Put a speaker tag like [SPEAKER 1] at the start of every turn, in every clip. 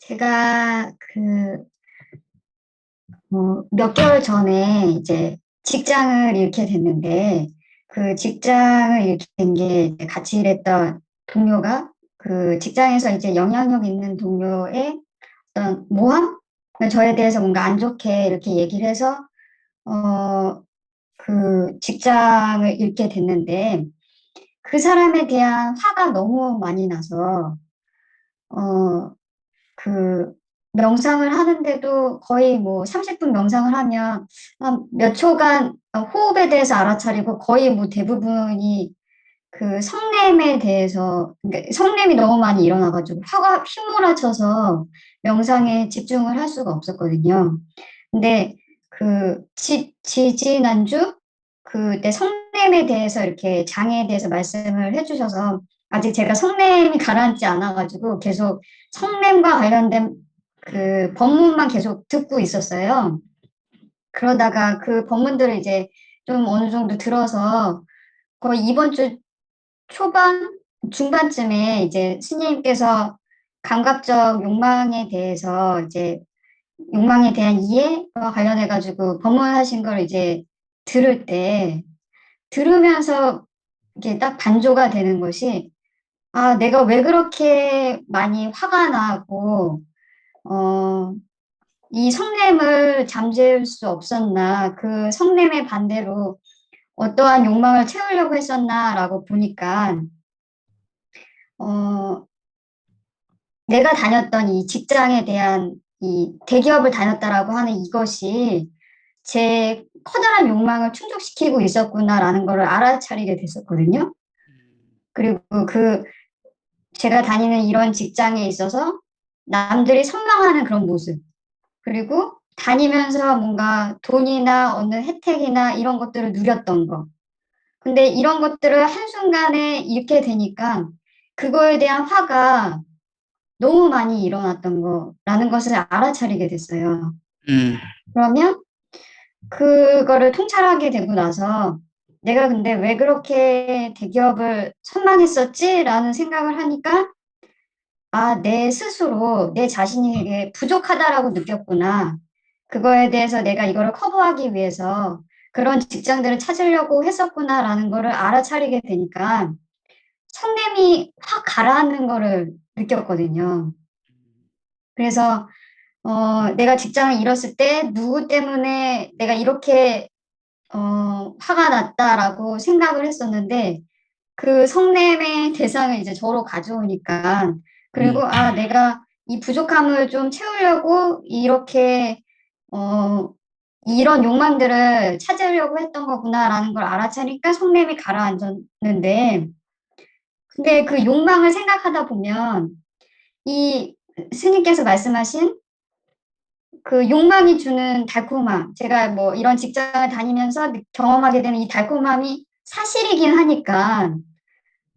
[SPEAKER 1] 제가 그, 뭐, 몇 개월 전에 이제 직장을 잃게 됐는데, 그 직장을 잃게 된 게 같이 일했던 동료가 그 직장에서 이제 영향력 있는 동료의 어떤 모함? 저에 대해서 뭔가 안 좋게 이렇게 얘기를 해서, 어, 그 직장을 잃게 됐는데, 그 사람에 대한 화가 너무 많이 나서, 어, 그 명상을 하는데도 거의 뭐 30분 명상을 하면 한 몇 초간 호흡에 대해서 알아차리고 거의 뭐 대부분이 그 성냄에 대해서 그러니까 성냄이 너무 많이 일어나가지고 화가 휘몰아쳐서 명상에 집중을 할 수가 없었거든요. 근데 그 지, 지지난주 그때 성냄에 대해서 이렇게 장애에 대해서 말씀을 해주셔서 아직 제가 성냄이 가라앉지 않아가지고 계속 성냄과 관련된 그 법문만 계속 듣고 있었어요. 그러다가 그 법문들을 이제 좀 어느 정도 들어서 거의 이번 주 초반, 중반쯤에 이제 스님께서 감각적 욕망에 대해서 이제 욕망에 대한 이해와 관련해 가지고 법문하신 걸 이제 들을 때 들으면서 이게 딱 반조가 되는 것이 아, 내가 왜 그렇게 많이 화가 나고 어, 이 성냄을 잠재울 수 없었나, 그 성냄의 반대로 어떠한 욕망을 채우려고 했었나라고 보니까, 어, 내가 다녔던 이 직장에 대한 이 대기업을 다녔다라고 하는 이것이 제 커다란 욕망을 충족시키고 있었구나라는 것을 알아차리게 됐었거든요. 그리고 그 제가 다니는 이런 직장에 있어서 남들이 선망하는 그런 모습. 그리고 다니면서 뭔가 돈이나 어느 혜택이나 이런 것들을 누렸던 거. 근데 이런 것들을 한순간에 잃게 되니까 그거에 대한 화가 너무 많이 일어났던 거라는 것을 알아차리게 됐어요.
[SPEAKER 2] 음,
[SPEAKER 1] 그러면 그거를 통찰하게 되고 나서 내가 근데 왜 그렇게 대기업을 선망했었지? 라는 생각을 하니까 아, 내 스스로 내 자신에게 부족하다라고 느꼈구나. 그거에 대해서 내가 이거를 커버하기 위해서 그런 직장들을 찾으려고 했었구나라는 거를 알아차리게 되니까 성냄이 확 가라앉는 거를 느꼈거든요. 그래서 어, 내가 직장을 잃었을 때 누구 때문에 내가 이렇게 어, 화가 났다라고 생각을 했었는데 그 성냄의 대상을 이제 저로 가져오니까 그리고
[SPEAKER 2] 음.
[SPEAKER 1] 아 내가 이 부족함을 좀 채우려고 이렇게 어, 이런 욕망들을 찾으려고 했던 거구나라는 걸 알아차니까 성냄이 가라앉았는데 근데 그 욕망을 생각하다 보면 이 스님께서 말씀하신 그 욕망이 주는 달콤함, 제가 뭐 이런 직장을 다니면서 경험하게 되는 이 달콤함이 사실이긴 하니까,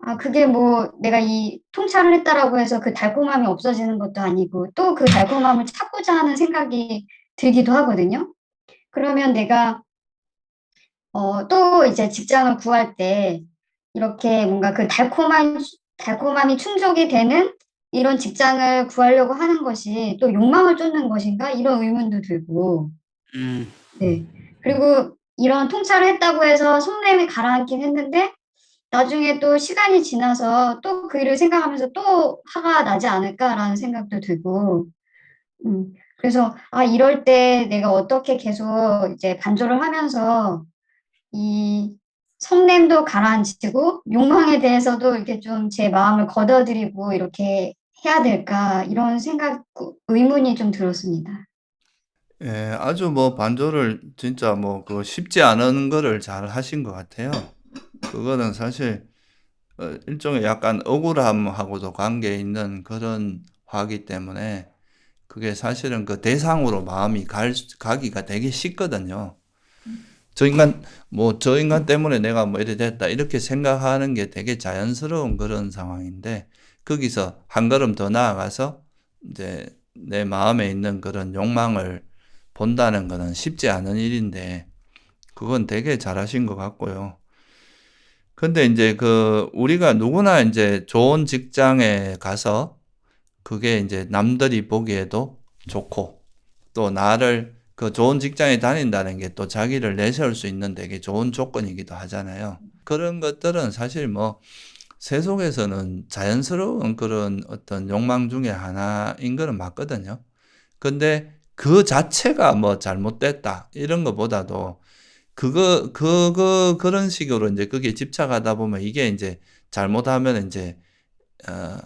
[SPEAKER 1] 아, 그게 뭐 내가 이 통찰을 했다라고 해서 그 달콤함이 없어지는 것도 아니고, 또 그 달콤함을 찾고자 하는 생각이 들기도 하거든요. 그러면 내가, 어, 또 이제 직장을 구할 때, 이렇게 뭔가 그 달콤한, 달콤함이 충족이 되는 이런 직장을 구하려고 하는 것이 또 욕망을 쫓는 것인가? 이런 의문도 들고,
[SPEAKER 2] 음,
[SPEAKER 1] 네. 그리고 이런 통찰을 했다고 해서 속냄이 가라앉긴 했는데, 나중에 또 시간이 지나서 또 그 일을 생각하면서 또 화가 나지 않을까라는 생각도 들고, 음, 그래서, 아, 이럴 때 내가 어떻게 계속 이제 반조를 하면서 이 성냄도 가라앉히고 욕망에 대해서도 이렇게 좀 제 마음을 걷어들이고 이렇게 해야 될까 이런 생각, 의문이 좀 들었습니다.
[SPEAKER 2] 예, 아주 뭐 반조를 진짜 뭐 그 쉽지 않은 거를 잘 하신 것 같아요. 그거는 사실 어, 일종의 약간 억울함하고도 관계 있는 그런 화기 때문에 그게 사실은 그 대상으로 마음이 갈, 가기가 되게 쉽거든요. 저 인간, 뭐, 저 인간 때문에 내가 뭐 이래 됐다. 이렇게 생각하는 게 되게 자연스러운 그런 상황인데, 거기서 한 걸음 더 나아가서 이제 내 마음에 있는 그런 욕망을 본다는 거는 쉽지 않은 일인데, 그건 되게 잘하신 것 같고요. 근데 이제 그 우리가 누구나 이제 좋은 직장에 가서 그게 이제 남들이 보기에도 좋고 또 나를 그 좋은 직장에 다닌다는 게 또 자기를 내세울 수 있는 되게 좋은 조건이기도 하잖아요. 그런 것들은 사실 뭐 세속에서는 자연스러운 그런 어떤 욕망 중에 하나인 거는 맞거든요. 근데 그 자체가 뭐 잘못됐다 이런 것보다도 그거 그거 그런 식으로 이제 거기에 집착하다 보면 이게 이제 잘못하면 이제 어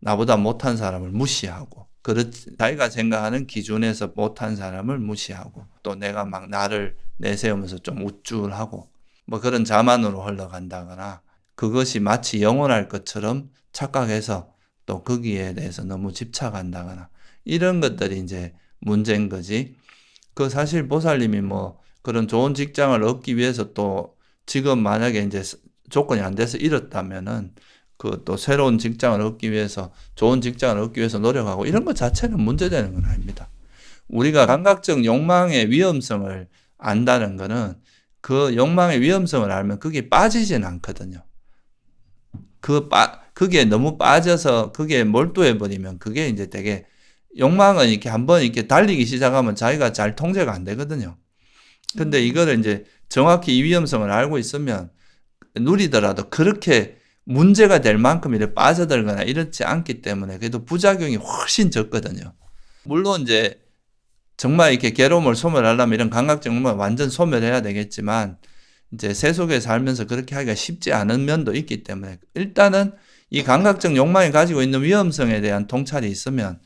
[SPEAKER 2] 나보다 못한 사람을 무시하고 그렇 자기가 생각하는 기준에서 못한 사람을 무시하고 또 내가 막 나를 내세우면서 좀 우쭐하고 뭐 그런 자만으로 흘러간다거나 그것이 마치 영원할 것처럼 착각해서 또 거기에 대해서 너무 집착한다거나 이런 것들이 이제 문제인 거지. 그 사실 보살님이 뭐 그런 좋은 직장을 얻기 위해서 또 지금 만약에 이제 조건이 안 돼서 잃었다면은 그 또 새로운 직장을 얻기 위해서 좋은 직장을 얻기 위해서 노력하고 이런 것 자체는 문제되는 건 아닙니다. 우리가 감각적 욕망의 위험성을 안다는 거는 그 욕망의 위험성을 알면 거기에 빠지진 않거든요. 그 빠, 그게 너무 빠져서 그게 몰두해 버리면 그게 이제 되게 욕망은 이렇게 한번 이렇게 달리기 시작하면 자기가 잘 통제가 안 되거든요. 근데 이거를 이제 정확히 이 위험성을 알고 있으면 누리더라도 그렇게 문제가 될 만큼 이렇게 빠져들거나 이렇지 않기 때문에 그래도 부작용이 훨씬 적거든요. 물론 이제 정말 이렇게 괴로움을 소멸하려면 이런 감각적 욕망을 완전 소멸해야 되겠지만 이제 세속에 살면서 그렇게 하기가 쉽지 않은 면도 있기 때문에 일단은 이 감각적 욕망이 가지고 있는 위험성에 대한 통찰이 있으면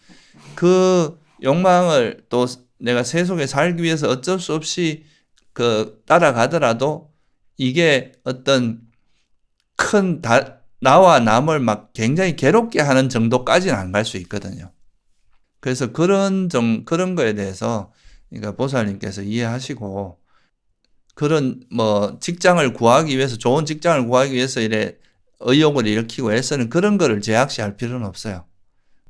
[SPEAKER 2] 그 욕망을 또 내가 세속에 살기 위해서 어쩔 수 없이 그 따라가더라도 이게 어떤 큰 다, 나와 남을 막 굉장히 괴롭게 하는 정도까지는 안 갈 수 있거든요. 그래서 그런 정, 그런 거에 대해서 그러니까 보살님께서 이해하시고 그런 뭐 직장을 구하기 위해서 좋은 직장을 구하기 위해서 이래 의욕을 일으키고 애쓰는 그런 거를 제약시할 필요는 없어요.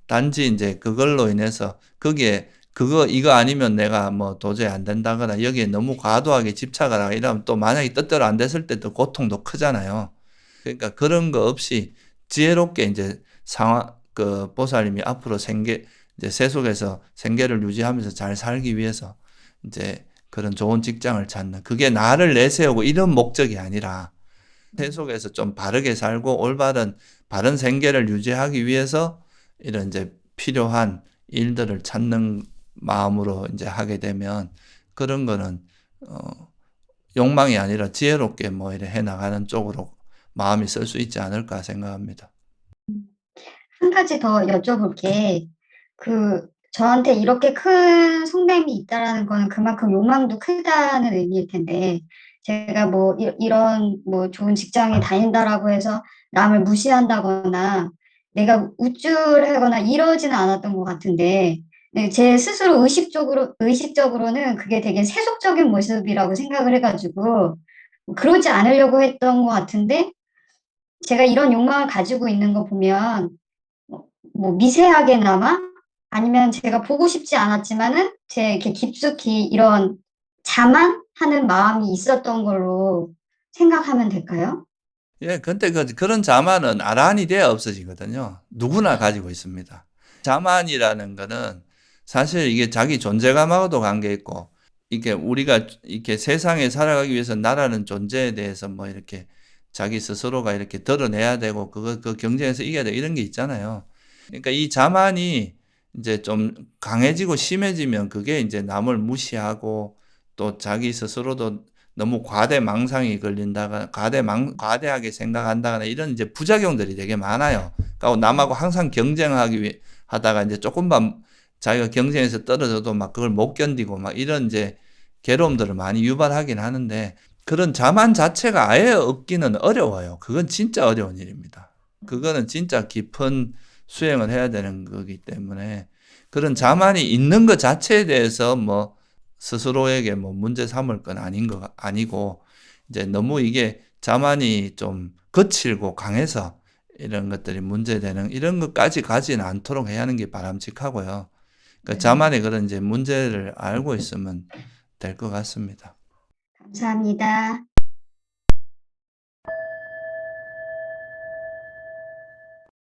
[SPEAKER 2] 단지 이제 그걸로 인해서 거기에 그거 이거 아니면 내가 뭐 도저히 안 된다거나 여기에 너무 과도하게 집착을 하고 이러면 또 만약에 뜻대로 안 됐을 때 또 고통도 크잖아요. 그러니까 그런 거 없이 지혜롭게 이제 상황 그 보살님이 앞으로 생계 이제 세속에서 생계를 유지하면서 잘 살기 위해서 이제 그런 좋은 직장을 찾는 그게 나를 내세우고 이런 목적이 아니라 세 속에서 좀 바르게 살고 올바른 바른 생계를 유지하기 위해서 이런 이제 필요한 일들을 찾는 마음으로 이제 하게 되면 그런 거는 어 욕망이 아니라 지혜롭게 뭐 이래 해 나가는 쪽으로 마음이 쓸 수 있지 않을까 생각합니다.
[SPEAKER 1] 한 가지 더 여쭤볼 게, 그, 저한테 이렇게 큰 속냄이 있다라는 거는 그만큼 욕망도 크다는 의미일 텐데, 제가 뭐, 이, 이런 뭐 좋은 직장에 다닌다라고 해서 남을 무시한다거나, 내가 우쭐하거나 이러지는 않았던 것 같은데, 네, 제 스스로 의식적으로, 의식적으로는 그게 되게 세속적인 모습이라고 생각을 해가지고, 그러지 않으려고 했던 것 같은데, 제가 이런 욕망을 가지고 있는 거 보면, 뭐, 뭐 미세하게나마 아니면 제가 보고 싶지 않았지만은 제 이렇게 깊숙이 이런 자만하는 마음이 있었던 걸로 생각하면 될까요?
[SPEAKER 2] 예, 근데 그, 그런 자만은 아란이 돼야 없어지거든요. 누구나 가지고 있습니다. 자만이라는 거는 사실 이게 자기 존재감하고도 관계 있고, 이게 우리가 이렇게 세상에 살아가기 위해서 나라는 존재에 대해서 뭐 이렇게 자기 스스로가 이렇게 드러내야 되고, 그거, 그 경쟁에서 이겨야 되고 이런 게 있잖아요. 그러니까 이 자만이 이제 좀 강해지고 심해지면 그게 이제 남을 무시하고 또 자기 스스로도 너무 과대 망상이 걸린다거나 과대 망 과대하게 생각한다거나 이런 이제 부작용들이 되게 많아요. 그러니까 남하고 항상 경쟁하기 위 하다가 이제 조금만 자기가 경쟁에서 떨어져도 막 그걸 못 견디고 막 이런 이제 괴로움들을 많이 유발하긴 하는데 그런 자만 자체가 아예 없기는 어려워요. 그건 진짜 어려운 일입니다. 그거는 진짜 깊은 수행을 해야 되는 거기 때문에 그런 자만이 있는 것 자체에 대해서 뭐 스스로에게 뭐 문제 삼을 건 아닌 거 아니고 이제 너무 이게 자만이 좀 거칠고 강해서 이런 것들이 문제되는 이런 것까지 가지는 않도록 해야 하는 게 바람직하고요. 그
[SPEAKER 1] 네.
[SPEAKER 2] 자만의 그런 이제 문제를 알고 있으면 될 것 같습니다.
[SPEAKER 1] 감사합니다.